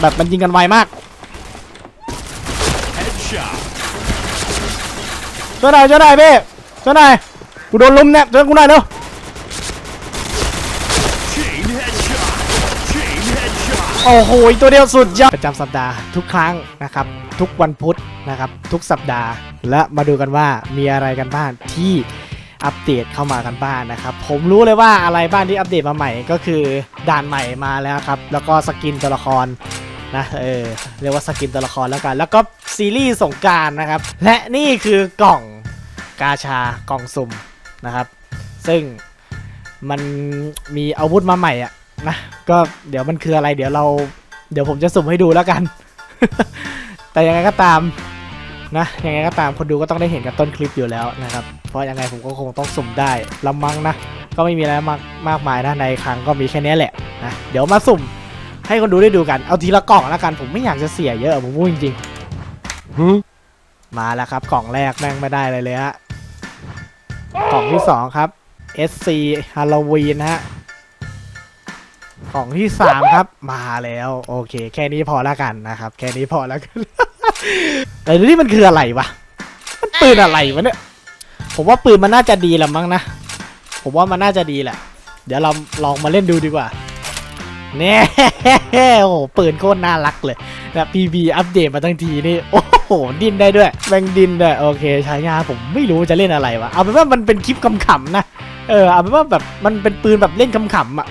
แบบมันยิงกันไวมาก Headshot. ช่วยหน่อยช่วยหน่อยพี่ช่วยหน่อยกูโดนลุมเนี่ยช่วยกูหน่อยเร็ว Chain headshot. Chain headshot. โอ้โหตัวเดียวสุดยอดประจำสัปดาห์ทุกครั้งนะครับ ทุกวันพุธนะครับ ทุกสัปดาห์ และมาดูกันว่ามีอะไรกันบ้างที่อัปเดตเข้ามากันบ้างนะครับ ผมรู้เลยว่าอะไรบ้างที่อัปเดตมาใหม่ก็คือด่านใหม่มาแล้วครับ แล้วก็สกินตัวละคร นะเออเรียกว่าสกินตัวละครแล้วกัน แล้วก็ซีรีส์สงการนะครับ และนี่คือกล่องกาชากล่องสุ่มนะครับ ซึ่งมันมีอาวุธมาใหม่อะนะก็เดี๋ยวมันคืออะไรเดี๋ยวเรา เดี๋ยวผมจะสุ่มให้ดูแล้วกัน แต่ยังไงก็ตามนะยังไงก็ตามคนดูก็ต้องได้เห็นกับต้นคลิปอยู่แล้วนะครับ เพราะยังไงผมก็คงต้องสุ่มได้ละมั้งนะ ก็ไม่มีอะไรมากมากมายนะในครั้งก็มีแค่นี้แหละนะเดี๋ยวมาสุ่ม ให้คนดูได้ดูกันเอาทีละกล่องแล้วกัน ผมไม่อยากจะเสียเยอะผมพูดจริงๆมาแล้วครับ กล่องแรกแม่งไม่ได้เลยเลยฮะกล่องที่สองครับ SC Halloween นะฮะของที่สามครับ มาแล้ว โอเค แค่นี้พอแล้วกันนะครับ แค่นี้พอแล้วกันแต่นี่มันคืออะไรวะมันปืนอะไรวะเนี่ยผมว่าปืนมันน่าจะดีละมั้งนะ ผมว่ามันน่าจะดีแหละ เดี๋ยวเราลองมาเล่นดูดีกว่า เนี่ยโอ้โหปืนโคตรน่ารักเลยนะพีบีอัปเดตมาทั้งทีนี่โอ้โหดินได้ด้วยแบงดินด้วยโอเคใช้งานผมไม่รู้จะเล่นอะไรวะเอาเป็นว่ามันเป็นคลิปขำๆนะเออเอาเป็นว่าแบบมันเป็นปืนแบบเล่นขำๆอะ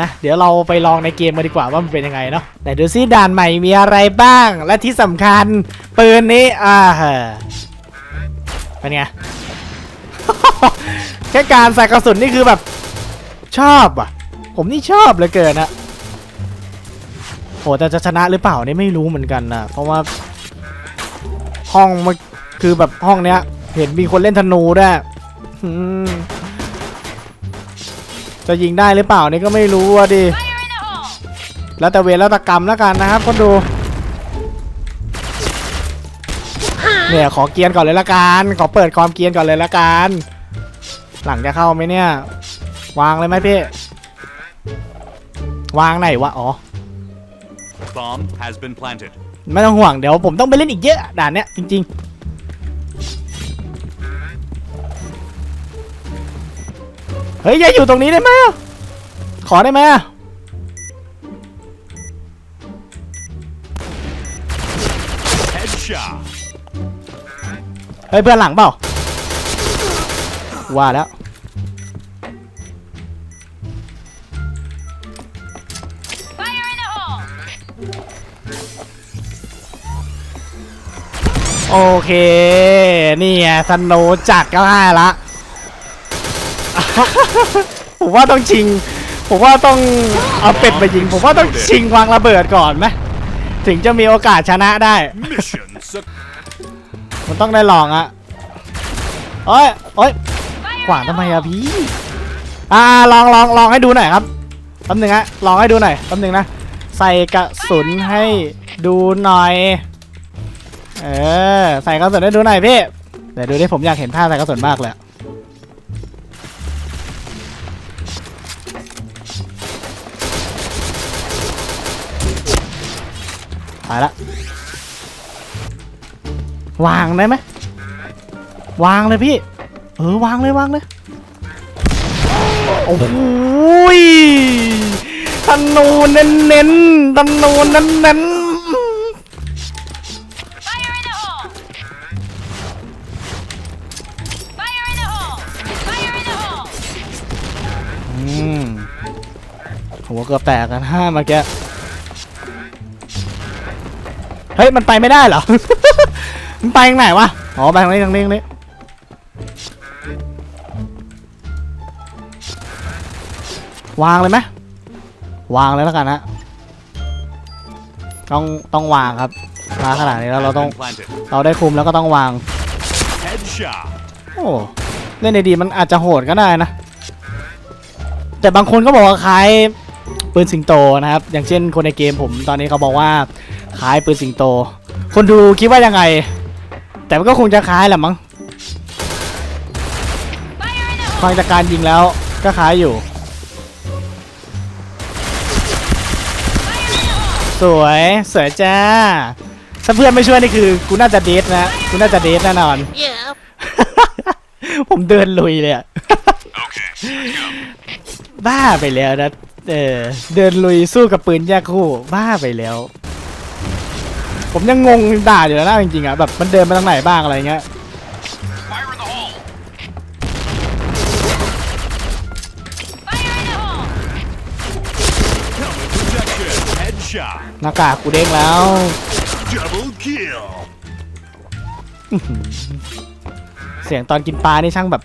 นะเดี๋ยวเราไปลองในเกมมาดีกว่าว่ามันเป็นยังไงเนาะไหนดูซิด่านใหม่มีอะไรบ้าง และที่สำคัญ ปืนนี้อ่าฮะเป็นไงแค่การใส่กระสุนนี่คือแบบชอบอะ ผมนี่ชอบเหลยเกินอะโหแต่จะชนะหรือเปล่านี่ไม่รู้เหมือนกันนะเพราะว่า ห้องมันคือแบบห้องเนี้ย เห็นมีคนเล่นธนูด้วยจะยิงได้หรือเปล่านี่ก็ไม่รู้อะดิแล้วแต่เวรแล้วแต่กรรมแล้วกันนะครับคนดูเนี่ยขอเกียนก่อนเลยละกันขอเปิดความเกียนก่อนเลยละกันหลังจะเข้าไหมเนี่ย วางเลยไหมพี่ วางไหนวะ อ๋อ Bomb has been planted. ไม่ต้องห่วงเดี๋ยวผมต้องไปเล่นอีกเยอะด่านเนี้ยจริง ๆ เฮ้ยอย่าอยู่ตรงนี้ได้ไหมอะขอได้ไหมอะ Headshot. เฮ้ยเพื่อนหลังเปล่าว่าแล้ว โอเค นี่ไงสโนว์จัดก็ได้ละ ผมว่าต้องชิง ผมว่าต้องเอาเป็ดมายิง ผมว่าต้องชิงวางระเบิดก่อนไหมถึงจะมีโอกาสชนะได้ มันต้องได้ลองอะโอ้ยโอ้ยขวางทำไมอะพี่ อ่าลองลองลองให้ดูหน่อยครับแป๊บหนึงฮะลองให้ดูหน่อยแป๊บหนึงนะ ใส่กระสุนให้ดูหน่อย เออใส่กระสุนให้ดูหน่อยพี่เดี๋ยวดูดิผมอยากเห็นท่าใส่กระสุนมากเลยอะไปละวางได้ไหมวางเลยพี่ เออวางเลยวางเลยโอ้โหยธนูเน้นเน้นๆธนูเน้นเกือบแตกกันห้าเมื่อกี้เฮ้ย มันไปไม่ได้เหรอ มันไปทางไหนวะ อ๋อ ไปทางนี้ทางนี้ทางนี้วางเลยไหมวางเลยแล้วกันฮะ ต้องต้องวางครับ มาขนาดนี้แล้วเราต้อง เราได้คุมแล้วก็ต้องวาง โอ้ เล่นในดีมันอาจจะโหดก็ได้นะ แต่บางคนก็บอกว่าคล้าย ปืนสิงโตนะครับ อย่างเช่นคนในเกมผมตอนนี้เขาบอกว่าคล้ายปืนสิงโต คนดูคิดว่ายังไง แต่มันก็คงจะคล้ายแหละมั้ง Fire in the hole! ฟังจากการยิงแล้วก็คล้ายอยู่สสวยสวยจ้าถ้าเพื่อนไม่ช่วยนี่คือกูน่าจะเดทนะกูน่าจะเดทแน่นอน ผมเดินลุยเลยอะบ้าไปแล้วนะ เออเดินลุยสู้กับปืนแยกคู่บ้าไปแล้ว ผมยังงงด่าอยู่แล้วนะจริงๆอะแบบมันเดินมาทางไหนบ้างอะไรเงี้ย Fire in the hole! Fire in the hole! Helmet protection! Headshot! หน้ากากกูเด้งแล้ว Double kill! เสียงตอนกินปลานี่ช่างแบบ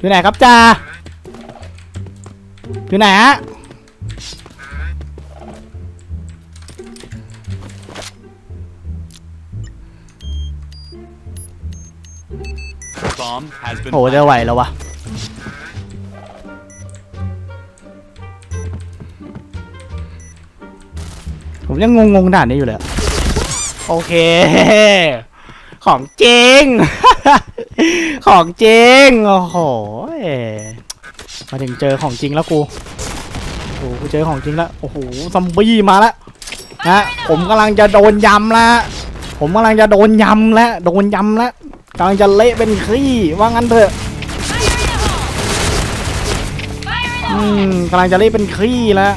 อยู่ไหนครับจ่าอยู่ไหนฮะ Bomb has been โหจะไหวแล้ววะผมยังงงๆด่านนี้อยู่เลย โอเค ของจริง ของจริง โอ้โห มาถึงเจอของจริงแล้วกู โอ้โหกูเจอของจริงแล้ว โอ้โห ซอมบี้มาแล้วนะ ผมกำลังจะโดนยำแล้ว ผมกำลังจะโดนยำแล้ว โดนยำแล้วกำลังจะเละเป็นขี้ว่างั้นเถอะอืมกำลังจะเละเป็นขี้แล้ว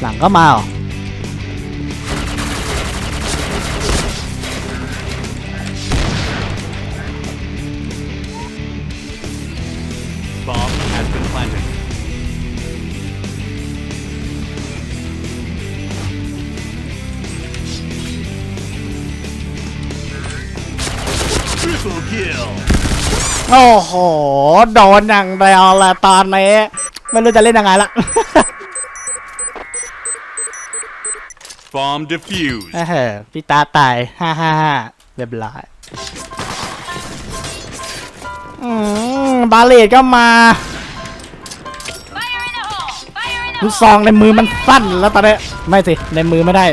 หลังก็มาหรอ โอ้โห โดนอย่างเดียวละตอนนี้ ไม่รู้จะเล่นยังไงละ Bomb defused. เออพี่ตาตายฮ่าฮ่าฮ่าเรียบร้อยอืมบาเลตก็มา Fire in the hole! Fire in the ลูก hole! ซองในมือมันสั้นแล้วตอนนี้ไม่สิในมือไม่ได้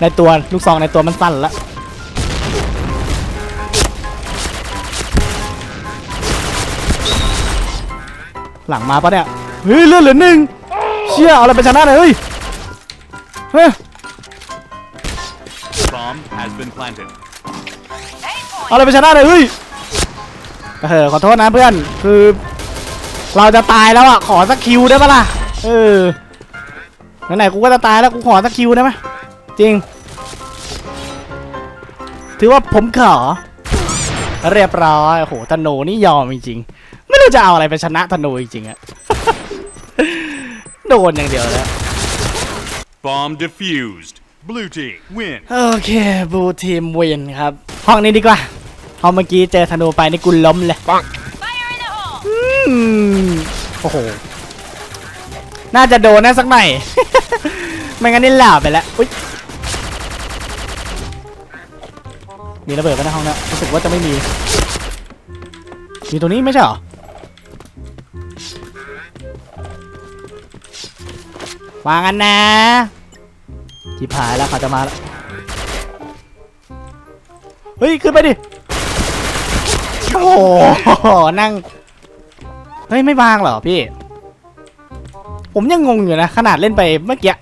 ในตัวลูกซองในตัวมันสั้นแล้ว หลังมาปะเนี่ยเฮ้ยเลือดเหลือหนึ่งเชี่ยเอาอะไรไปชนะเลยเฮ้ยเฮ้ย Bomb has been planted. Eight เอา points! อะไรไปชนะเลยเฮ้ยเออขอโทษนะเพื่อนคือ เราจะตายแล้วอะขอสักคิวได้ปะล่ะเออไหนๆกูก็จะตายแล้วกูขอสักคิวได้ไหมจริง ถือว่าผมขอ เรียบร้อยโอ้โหธนูนี่ยอมจริงๆ ไม่รู้จะเอาอะไรไปชนะธนูจริงๆอะโดนอย่างเดียวแล้ว Bomb defused. Blue team win. โอเคบูทีมวินครับ ห้องนี้ดีกว่าห้องเมื่อกี้เจอธนูไปนี่กูล้มเลย Fire in the hole! อืมโอ้โห น่าจะโดนนะสักหน่อย ไม่งั้นนี่หล่าไปแล้ว อุ๊ย มีระเบิดกันในห้องนี้รู้สึกว่าจะไม่มี มีตรงนี้ไม่ใช่เหรอ วางกันนะจิบหายแล้วเขาจะมาแล้วเฮ้ย ขึ้นไปดิ โอ้โหนั่ง เฮ้ย ไม่วางเหรอพี่ ผมยังงงอยู่นะ ขนาดเล่นไปเมื่อกี้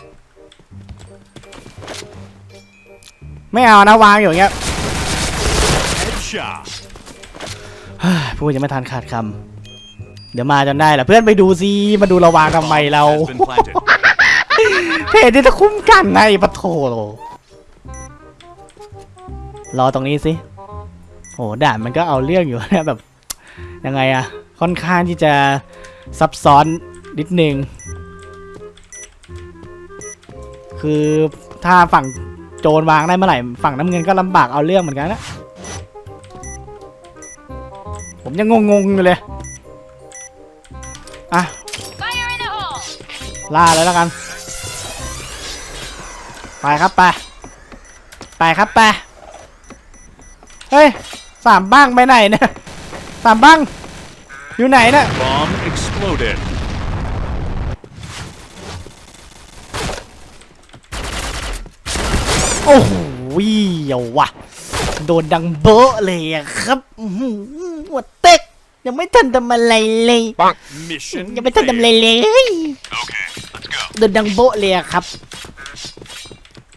ไม่เอานะ วางอยู่อย่างเงี้ย Headshot. เฮ้ยพูดยังไม่ทันขาดคำเดี๋ยวมาจนได้แหละเพื่อนไปดูซิมาดูเราวางทำไม Bomb เรา has been planted. เพจที่จะคุ้มกันในปะโถรอตรงนี้สิโหด่านมันก็เอาเรื่องอยู่นะแบบยังไงอะค่อนข้างที่จะซับซ้อนนิดนึง คือถ้าฝั่งโจรวางได้เมื่อไหร่ ฝั่งน้ำเงินก็ลำบากเอาเรื่องเหมือนกันนะผมยังงงๆอยู่เลย อะ Fire in the hole! ล่าเลยแล้วกัน ไปครับไป ไปครับไป เฮ้ยสามบ้างไปไหนเนี่ยสามบ้าง อยู่ไหนเนี่ย Bomb exploded. โอ้โหเอาวะโดนดังโบะเลยอะครับอื้อหือหัวเต็กยังไม่ทันทำอะไรเลย Mission ยังไม่ทันทำอะไร failed. เลย Okay, let's go. โดนดังโบะเลยอะครับ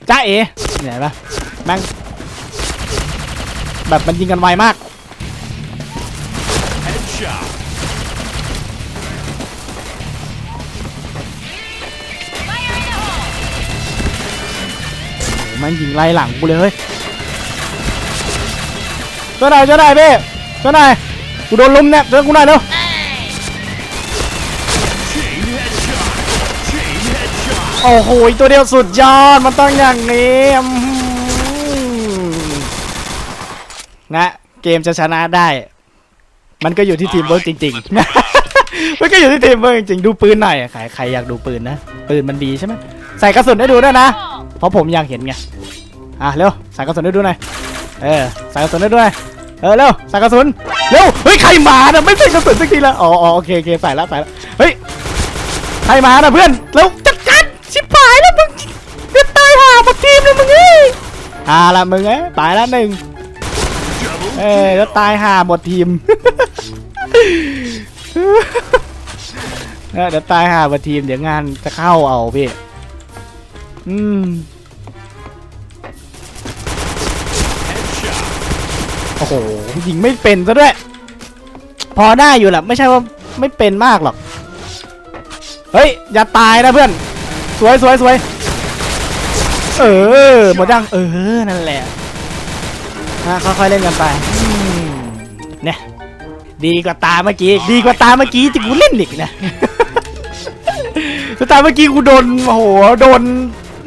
จ้าเอ๋เนี่ยเห็นปะแม่งแบบมันยิงกันไวมากม่งยิงไล่หลังกูเลยเฮ้ยช่วยหน่อยช่วยหน่อยพี่ช่วยหน่อยกูโดนลุมเนี่ยช่วยกูหน่อยเร็ว โอ้โหตัวเดียวสุดยอดมันต้องอย่างนี้นะเกมจะชนะได้ มันก็อยู่ที่ทีมเวิร์กจริงๆมันก็อยู่ที่ทีมเวิร์กจริงๆดูปืนหน่อยใครใครอยากดูปืนนะปืนมันดีใช่ไหมใส่กระสุนให้ดูด้วยนะ เพราะผมอยากเห็นไงอะเร็วใส่กระสุนให้ดูหน่อยเออใส่กระสุนให้ด้วยเออเร็วใส่กระสุนเร็วเฮ้ยใครมาเนี่ยไม่ใส่กระสุนสักทีละอ๋ออ๋อโอเคโอเคใส่แล้วใส่แล้วเฮ้ยใครมาน่ะเพื่อนเร็ว ชิบหายแล้วมึงเดี๋ยวตายห่าหมดทีมเลยมึงเอ้ยห่าละมึงเอ้ยตายล้วหนึ่งเอ้ยแล้วตายห่าหมดทีมเดี๋ยวตายห่าหมดทีมเดี๋ยวงานจะเข้าเอาพี่อืมโอ้โหยิงไม่เป็นซะด้วย พอได้อยู่แหละไม่ใช่ว่าไม่เป็นมากหรอก เฮ้ย อย่าตายนะเพื่อน สวยสวยสวยเออหมดยังเออนั่นแหละนะค่อยๆเล่นกันไปเนี่ยดีกว่าตาเมื่อกี้ดีกว่าตาเมื่อกี้ที่กูเล่นอีกนะตาเมื่อกี้กูโดนโอ้โหโดน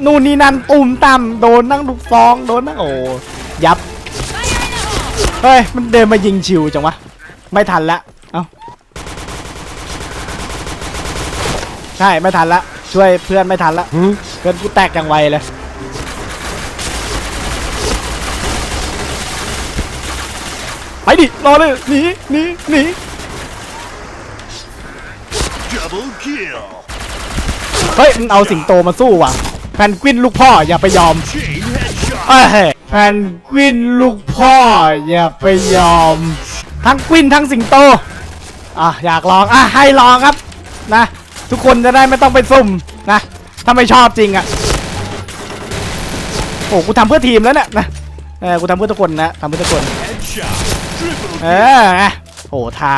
นู่นนี่นั่นตุ่มต่ำโดนนั่งลูกฟองโดนนั่งโอ้ยับเฮ้ยมันเดินมายิงชิวจังวะไม่ทันละเอ้าใช่ไม่ทันละ ช่วยเพื่อนไม่ทันละเพื่อนกูแตกอย่างไวเลยไปดิรอเลยหนีหนีหนี Double kill. เฮ้ยมันเอาสิงโตมาสู้ว่ะแพนกวินลูกพ่ออย่าไปยอม Chain headshot. เอ้ยแพนกวินลูกพ่ออย่าไปยอม ทั้งกวินทั้งสิงโตอะอยากลองอะให้ลองครับนะ ทุกคนจะได้ไม่ต้องไปซุ่มนะถ้าไม่ชอบจริงอะโอ้กูทำเพื่อทีมแล้วเนี่ยนะเออกูทำเพื่อทุกคนนะทำเพื่อทุกคนเอออะโอ้ทา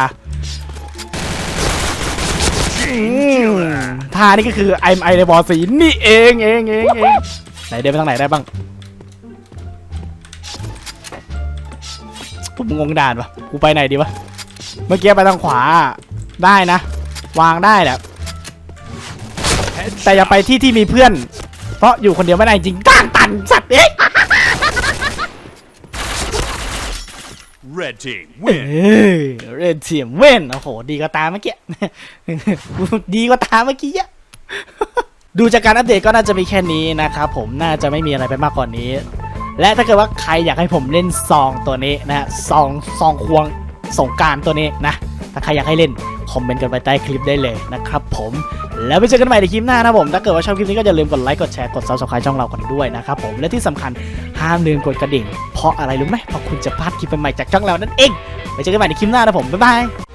ทานี่ก็คือไอไอในบอสีนี่เองเองเองเองไหนเดินไปทางไหนได้บ้างผมงงด่านวะกูไปไหนดีวะ เมื่อกี้ไปทางขวาได้นะ วางได้แหละ แต่อย่าไปที่ที่มีเพื่อน เพราะอยู่คนเดียวไม่ได้จริงก้างตันสัตว์เอ๊ะ Red team เอ win. อเรนเทียมเว้นโอ้โห ดีกว่าตาเมื่อกี้ ดีกว่าตาเมื่อกี้อะดูจากการอัปเดตก็น่าจะมีแค่นี้นะครับผมน่าจะไม่มีอะไรไปมากกว่านี้ และถ้าเกิดว่าใครอยากให้ผมเล่นซองตัวนี้นะฮะซองซองควงสงกรารตัวนี้นะ ถ้าใครอยากให้เล่น คอมเมนต์กันไปใต้คลิปได้เลยนะครับผมแล้วไปเจอกันใหม่ในคลิปหน้านะผม ถ้าเกิดว่าชอบคลิปนี้ก็อย่าลืมกดไลค์กดแชร์กด subscribe ช่องเรากันด้วยนะครับผมและที่สำคัญห้ามลืมกดกระดิ่ง เพราะอะไรรู้ไหมเพราะคุณจะพลาดคลิปใหม่จากช่องเรานั่นเองไปเจอกันใหม่ในคลิปหน้านะผมบ๊ายบาย